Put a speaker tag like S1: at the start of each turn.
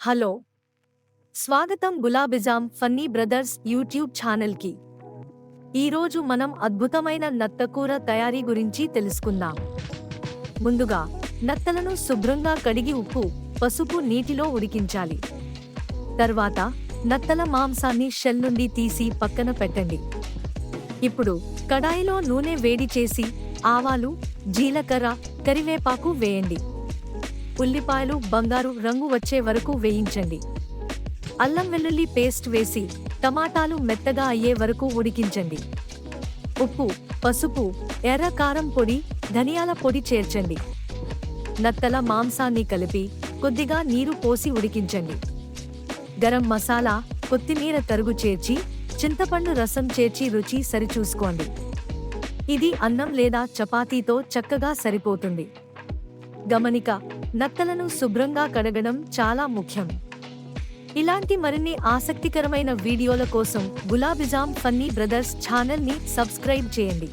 S1: Hello. స్వాగతం గులాబిజామ్ funny brothers YouTube ఛానల్కి. ఈరోజు మనం అద్భుతమైన నత్తకూర తయారీ గురించి తెలుసుకుందాం. ముందుగా నత్తలను శుభ్రంగా కడిగి ఉప్పు పసుపు నీటిలో ఉడికించాలి. తర్వాత నత్తల మాంసాన్ని షెల్ నుండి తీసి పక్కన పెట్టండి. ఇప్పుడు కడాయిలో నూనె వేడి చేసి ఆవాలు జీలకర్ర కరివేపాకు వేయండి. ఉల్లిపాయలు బంగారు రంగు వచ్చే వరకు వేయించండి. అల్లం వెల్లుల్లి పేస్ట్ వేసి టమాటాలు మెత్తగా అయ్యే వరకు ఉడికించండి. ఉప్పు పసుపు ఎర్ర కారం పొడి ధనియాల పొడి చేర్చండి. నత్తల మాంసాన్ని కలిపి కొద్దిగా నీరు పోసి ఉడికించండి. గరం మసాలా కొత్తిమీర తరుగు చేర్చి చింతపండు రసం చేర్చి రుచి సరిచూసుకోండి. ఇది అన్నం లేదా చపాతీతో చక్కగా సరిపోతుంది. గమనిక నత్తలను శుభ్రంగా కడగడం చాలా ముఖ్యం. ఇలాంటి మరిన్ని ఆసక్తికరమైన వీడియోల కోసం గులాబిజామ్ ఫన్నీ బ్రదర్స్ ఛానల్ని సబ్స్క్రైబ్ చేయండి.